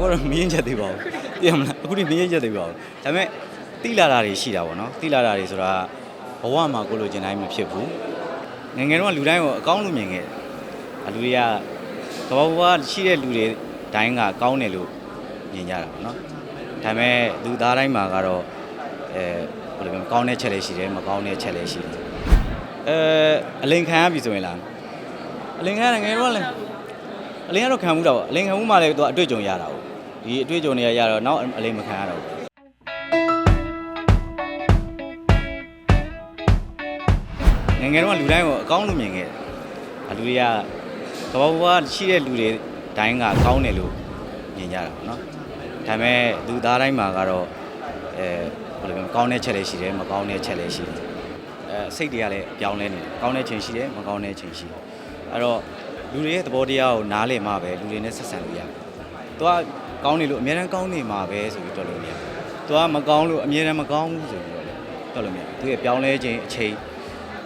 ကိုကတော့မင်းချက်သေးပါဘူးသိရမလားအခုဒီမင်းချက်သေးပါဘူးဒါပေမဲ့တိလာတာတွေရှိတာပေါ့နော်တိလာတာတွေဆိုတာဘဝမှာကိုလိုချင်တိုင်းမဖြစ်ဘူးငယ်ငယ်တော့လူတိုင်းကိုအကောင်းလို့မြင်ခဲ့တယ်လူတွေကကဘာဘဝရှိတဲ့လူတွေတိုင်းကကောင်းတယ်လို့မြင်ကြတာပေါ့နော်ဒါပေမဲ့လူသားတိုင်းမှာကတော့အဲဘယ်လိုပြောမလဲကောင်းတဲ့ချက်လည်းရှိတယ်မကောင်းတဲ့ချက်လည်းရှိတယ်အဲအလိန်ခံရပြီဆိုရင်လားအလိန်ခံရငယ်တော့လည်းအလင်းကတော့ခံမှုတာပေါ့အလင်းခံမှုမှလည်းသူကအတွေ့အကြုံရတာပေါ့ ဒီအတွေ့အကြုံတွေကရတော့နောက်အလင်းမခံရတော့ဘူးငယ်ငယ်တော့လူတိုင်းကိုအကောင်းလို့မြင်ခဲ့တယ်အလူတွေကကဘာဘဝရှိတဲ့လူတွေတိုင်းကကောင်းတယ်လို့မြင်ကြတာပေါ့နော်ဒါပေမဲ့လူသားတိုင်းမှာကတော့အဲဘယ်လိုပြောမလဲကောင်းတဲ့ချက်လည်းရှိတယ်မကောင်းတဲ့ချက်လည်းရှိတယ်အဲစိတ်တွေကလည်းပြောင်းလဲနေတယ်ကောင်းတဲ့ချိန်ရှိတယ်မကောင်းတဲ့ချိန်ရှိတယ်အဲ့တော့လူတွေရဲ့သဘောတရားကိုနားလည်မှပဲလူတွေနဲ့ဆက်ဆံလို့ရတယ်။ तू က ကောင်းနေလို့အများတန်းကောင်းနေမှာပဲဆိုပြီးတွက်လို့မရဘူး။ तू ကမကောင်းလို့အများတန်းမကောင်းဘူးဆိုပြီးတော့လည်းတွက်လို့မရဘူး။ तू ရဲ့ပြောင်းလဲခြင်းအချိန်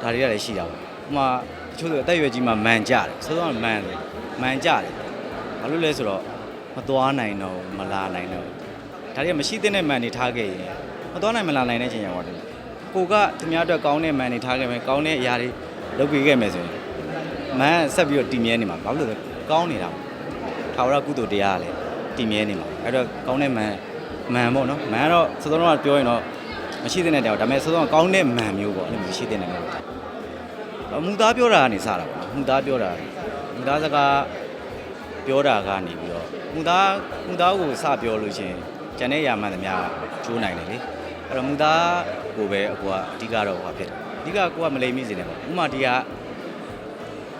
ဒါတွေကလည်းရှိတာပေါ့။ဥပမာတချို့ဆိုအသက်အရွယ်ကြီးမှမန်ကြတယ်။ဆိုတော့မန်တယ်။မန်ကြတယ်။ဘာလို့လဲဆိုတော့မသွားနိုင်တော့ဘူးမလာနိုင်တော့ဘူး။ဒါတွေကမရှိသင့်တဲ့မန်တွေထားခဲ့ရင်မသွားနိုင်မလာနိုင်တဲ့ချိန်ရောက်တယ်။ကိုကသူများအတွက်ကောင်းတဲ့မန်တွေထားခဲ့မယ်ကောင်းတဲ့အရာတွေလုပ်ပေးခဲ့မယ်ဆိုရင်မန်ဆက်ပြီးတော့တည်မြဲနေမှာဘာလို့လဲကောင်းနေတာထာဝရကုသိုလ်တရားကလည်း တည်မြဲနေမှာအဲ့တော့ကောင်းတဲ့မန်မန်ပေါ့နော်မန်ကတော့စောစောကပြောရင်တော့မရှိတဲ့တဲ့တရားဒါပေမဲ့စောစောကကောင်းတဲ့မန်မျိုးပေါ့အဲ့လိုမျိုးရှိတဲ့နေမျိုးအမှုသားပြောတာကနေစတာပေါ့နော်မှုသားပြောတာမှုသားစကားပြောတာကနေပြီးတော့မှုသားမှုသားကိုစပြောလို့ရှိရင်ကျန်တဲ့ຢာမှန်သမျှချိုးနိုင်တယ်လေအဲ့တော့မှုသားကိုပဲအကူကအဓိကတော့ဟောဖြစ်တယ်အဓိကကိုကမလိမ့်မိစေနဲ့ပေါ့ဥပမာဒီက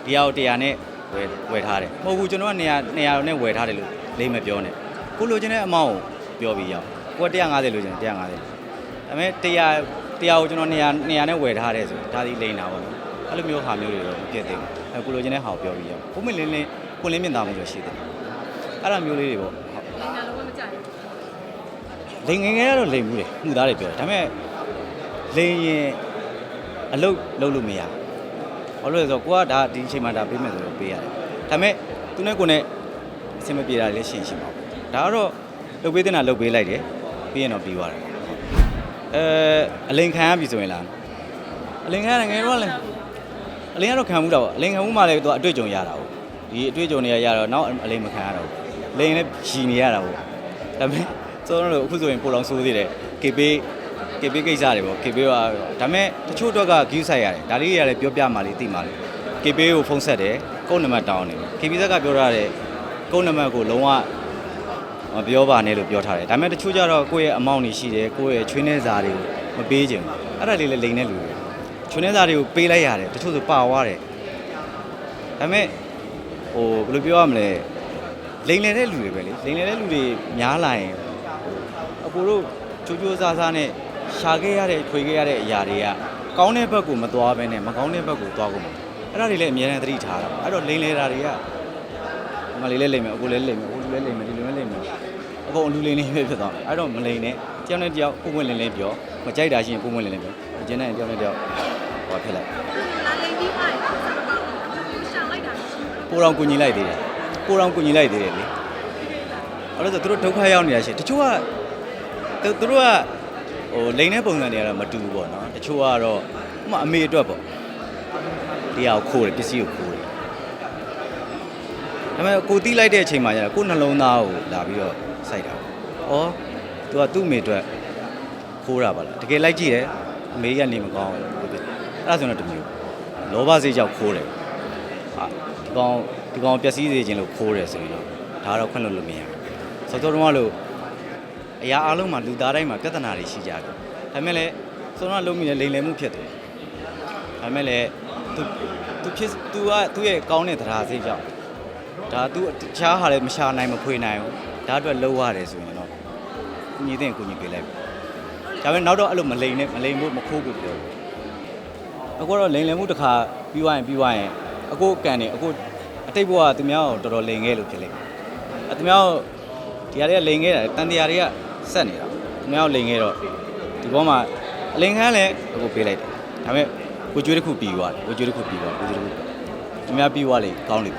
ဒီဟာကို100နဲ့ ဝယ်ဝယ်ထားတယ်မဟုတ်ဘူးကျွန်တော်က200 200နဲ့ဝယ်ထားတယ်လို့လိမ့်မပြောနဲ့ကိုလိုချင်တဲ့အမောင်းကိုပြောပြီးရောက်ကိုက150လိုချင်တယ်150ဒါပေမဲ့100 100ကိုကျွန်တော်200 200နဲ့ဝယ်ထားတယ်ဆိုဒါဒီလိမ့်တာပေါ့နော်အဲ့လိုမျိုးဟာမျိုးတွေတော့မဖြစ်သေးဘူးအဲကိုလိုချင်တဲ့ဟာကိုပြောပြီးရောက်ကိုမင်းလင်းလင်းကိုလင်းမြင့်သားမှုရရှိတယ်အဲ့လိုမျိုးလေးတွေပေါ့ဟုတ်နိုင်ငံလုံးဝမကြိုက်ဘူးလိန်ငယ်ငယ်ကတော့လိန်မှုတယ်မှုသားတွေပြောတယ်ဒါပေမဲ့လိန်ရင်အလုတ်လုံးလို့မရဘူး ဘာလို့လဲဆိုတော့ကိုကဒါဒီအချိန်မှာဒါပေးမယ်ဆိုတော့ပေးရတယ်ဒါပေမဲ့သူနဲ့ကိုနဲ့အဆင်မပြေတာလည်းရှင်းရှင်းပါဘူးဒါကတော့လုတ်ပေးတဲ့နာလုတ်ပေးလိုက်တယ်ပြီးရင်တော့ပြီးသွားတယ်အဲအလိန်ခံရပြီဆိုရင်လားအလိန်ခံရငယ်တော့လည်းအလိန်ကတော့ခံမှုတာပေါ့အလိန်ခံမှုမှလည်းသူကအတွေ့အကြုံရတာပေါ့ဒီအတွေ့အကြုံတွေကရတော့နောက်အလိန်မခံရတော့ဘူးလိန်လည်းရှည်နေရတာပေါ့ဒါပေမဲ့ဆိုတော့အခုဆိုရင်ပိုလောင်ဆိုးသေးတယ် KP KP ကိစ္စတွေပေါ့ KP ကဒါပေမဲ့တချို့အတွက်က view ဆိုင်ရတယ်ဒါလေးတွေကလည်းပြောပြမှလေးသိမှလေး KP ကိုဖုန်းဆက်တယ်ကုန်းနံပါတ်တောင်းနေ KP ဇက်ကပြောထားတဲ့ကုန်းနံပါတ်ကိုလုံးဝမပြောပါနဲ့လို့ပြောထားတယ်ဒါပေမဲ့တချို့ကျတော့ကိုယ့်ရဲ့အမောင့်တွေရှိတယ်ကိုယ့်ရဲ့ချွေးနှဲစာတွေကိုမပေးချင်ဘူးအဲ့ဒါလေးလည်းလိန်တဲ့လူတွေချွေးနှဲစာတွေကိုပေးလိုက်ရတယ်တချို့ဆိုပါသွားတယ်ဒါပေမဲ့ဟိုဘယ်လိုပြောရမလဲလိန်လေတဲ့လူတွေပဲလေလိန်လေတဲ့လူတွေများလာရင်အကိုတို့ကြိုးကြိုးစားစားနဲ့ ရှာခဲ့ရတဲ့ထွေခဲ့ရတဲ့အရာတွေကကောင်းတဲ့ဘက်ကိုမသွားဘဲနဲ့မကောင်းတဲ့ဘက်ကိုသွားကုန်မှာအဲ့ဒါတွေလည်းအများနဲ့သတိထားတာအဲ့တော့လိန်လေတာတွေကဒီမလေးလည်းလိန်မယ်အကိုလည်းလိန်မယ်အကိုလူလည်းလိန်မယ်ဒီလူလည်းလိန်မယ်အကုန်လူလိန်လေးပဲဖြစ်သွားတယ်အဲ့တော့မလိန်နဲ့တယောက်နဲ့တယောက်ပုံပွင့်လင်းလင်းပြောမကြိုက်တာရှိရင်ပုံပွင့်လင်းလင်းပြောမကျင်းတဲ့တယောက်နဲ့တယောက်ဟောဖြစ်လိုက်လာလိမ့်ပြီးမှဆက်မကောင်းဘူးရှောင်လိုက်တာမရှိဘူးပိုတော်ကူညီလိုက်သေးတယ်ပိုတော်ကူညီလိုက်သေးတယ်လေအဲ့တော့သူတို့ဒုက္ခရောက်နေတာရှိတချို့ကသူသူတို့က ဟိုလိန်တဲ့ပုံစံတွေကတော့မတူဘူးပေါ့နော်တချို့ကတော့ဥပမာအမေအတွက်ပေါ့တရားကိုခိုးတယ်ပစ္စည်းကိုခိုးတယ်ဒါပေမဲ့ကိုတီးလိုက်တဲ့အချိန်မှာကျတော့ကိုယ်နှလုံးသားကိုလာပြီးတော့စိုက်တာပေါ့ဩသူကသူ့အမေအတွက်ခိုးတာပါလားတကယ်လိုက်ကြည့်တယ်အမေကနေမကောင်းဘူးဟုတ်ပြီအဲ့ဒါဆိုတော့တမျိုးလောဘစိတ်ကြောင့်ခိုးတယ်အာဒီကောင်ဒီကောင်ပျက်စီးစေခြင်းလို့ခိုးတယ်ဆိုရင်တော့ဒါကတော့ခွင့်လွှတ်လို့မရဘူးစောစောတုန်းကလို့ အရာအလုံးမှာလူသားတိုင်းမှာပြဿနာတွေရှိကြတယ်ဒါပေမဲ့လည်းစောစောကလုံးမိတဲ့လိမ်လည်မှုဖြစ်တယ်ဒါပေမဲ့လည်း तू तू ဖြစ် तू ကသူ့ရဲ့ကောင်းတဲ့တရားစိတ်ကြောင့်ဒါ तू တခြားဟာလည်းမရှာနိုင်မဖွေနိုင်ဘူးဒါအတွက်လှုပ်ရတယ်ဆိုရင်တော့ညီတဲ့ကိုညီပေးလိုက်ပြီဒါပေမဲ့နောက်တော့အဲ့လိုမလိမ်နဲ့မလိမ်ဖို့မခိုးဖို့ပြောဘူး အခုတော့လိန်လည်မှုတစ်ခါပြီးသွားရင်ပြီးသွားရင်အခုကန်နေအခုအတိတ်ဘဝကသူများကိုတော်တော်လိန်ခဲ့လို့ဖြစ်လိမ့်မယ်အဲသူများကိုဒီဟာတွေကလိန်ခဲ့တာတန်တရားတွေက ဆက်နေတာသူများကိုလိန်ခဲ့တော့ဒီဘောမှာအလင်ခန်းလည်းအခုပေးလိုက်တယ်ဒါပေမဲ့ကိုကျွေးတစ်ခုပြီးသွားတယ်ကိုကျွေးတစ်ခုပြီးသွားကိုကျွေးတစ်ခုသူများပြီးသွားလေကောင်းလေ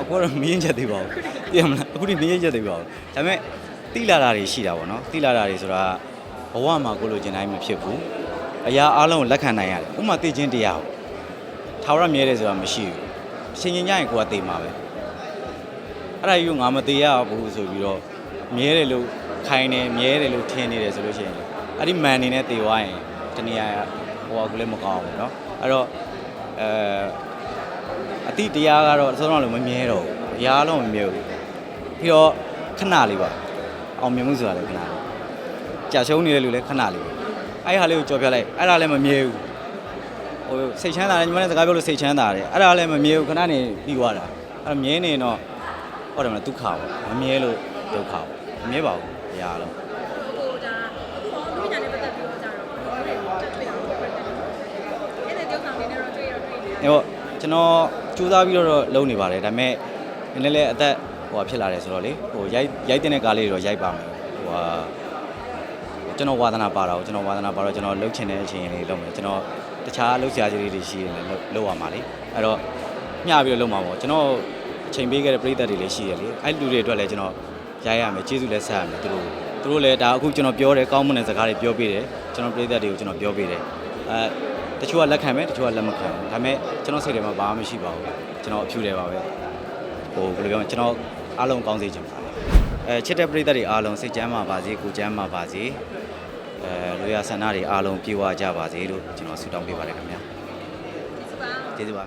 အခုတော့မင်းချက်သေးပါဘူးသိရမလားအခုဒီမင်းချက်သေးပါဘူးဒါပေမဲ့တိလာတာတွေရှိတာပေါ့နော်တိလာတာတွေဆိုတာဘဝမှာကိုလိုချင်တိုင်းမဖြစ်ဘူးအရာအလုံးလက်ခံနိုင်ရတယ်ဥပမာသိချင်းတရားဟုတ် ထာဝရမြဲတယ်ဆိုတာမရှိဘူးရှင်ရင်ကြရင်ကိုကသိမှာပဲအဲ့ဒါကြီးကိုငါမသိရဘူးဆိုပြီးတော့မြဲတယ်လို့ခိုင်းတယ်မြဲတယ်လို့ထင်နေတယ်ဆိုလို့ရှိရင်အဲ့ဒီမန်နေနဲ့သိသွားရင်တနည်းအားဟိုကလည်းမကောင်းဘူးเนาะအဲ့တော့အဲ အတိတရားကတော့ဆုံးတော့လို့မမြဲတော့ဘူးအရာလုံးမမြဲဘူးပြီးတော့ခဏလေးပါအောင်မြင်မှုဆိုတာလည်းခဏလေးကြာရှုံးနေတဲ့လူလည်းခဏလေးပဲအဲ့ဟာလေးကိုကြော်ပြလိုက်အဲ့ဒါလည်းမမြဲဘူး ဟိုစိတ်ချမ်းသာတယ်ညီမနဲ့စကားပြောလို့စိတ်ချမ်းသာတယ်အဲ့ဒါလည်းမမြဲဘူးခဏနေပြီးသွားတာအဲ့ဒါမြဲနေရင်တော့ဟုတ်တယ်မလားဒုက္ခပေါ့မမြဲလို့ဒုက္ခပေါ့မမြဲပါဘူးအရာလုံးဟိုဒါအခုဟောလူပညာနဲ့ပတ်သက်ပြီးတော့ကြတော့ဟိုတွေတက်တွေ့အောင်ပတ်သက်တယ်အဲ့ဒါကြောင့်ဆောင်နေတော့တွေ့ရတွေ့နေအဲ့တော့ကျွန်တော်စူးစမ်းပြီးတော့လုပ်နေပါတယ်ဒါပေမဲ့နည်းနည်းလေးအသက်ဟိုဖြစ်လာတယ်ဆိုတော့လေဟိုရိုက်ရိုက်တဲ့ကားလေးတွေတော့ရိုက်ပါမယ်ဟိုဟာကျွန်တော်ဝါသနာပါတာကိုကျွန်တော်ဝါသနာပါတော့ကျွန်တော်လှုပ်ချင်တဲ့အချိန်လေးလုပ်မယ်ကျွန်တော် တခြားလှုပ်ရှားကြီးလေးတွေရှိရင်လည်းလုပ်လုပ်ရမှာလေအဲ့တော့မျှပြီးတော့လုပ်မှာပေါ့ကျွန်တော်အချိန်ပေးခဲ့တဲ့ပရိသတ်တွေလည်းရှိရလေအဲ့လူတွေအတွက်လည်းကျွန်တော်ရိုက်ရမယ်ကျေးဇူးလည်းဆက်ရမယ်သူတို့သူတို့လည်းဒါအခုကျွန်တော်ပြောတယ်ကောင်းမွန်တဲ့စကားတွေပြောပေးတယ်ကျွန်တော်ပရိသတ်တွေကိုကျွန်တော်ပြောပေးတယ်အဲတချို့ကလက်ခံမယ်တချို့ကလက်မခံဘူးဒါပေမဲ့ကျွန်တော်စိတ်ထဲမှာဘာမှမရှိပါဘူးကျွန်တော်အဖြူတယ်ပါပဲဟိုဘယ်လိုပြောမလဲကျွန်တော်အားလုံးကောင်းစေချင်ပါတယ်အဲချစ်တဲ့ပရိသတ်တွေအားလုံးစိတ်ချမ်းသာပါစေကိုယ်ချမ်းသာပါစေ အဲလူရဆန္ဒတွေအားလုံးပြေဝကြပါစေလို့ကျွန်တော်ဆုတောင်းပေးပါတယ်ခင်ဗျာစပါကျေးဇူးပါ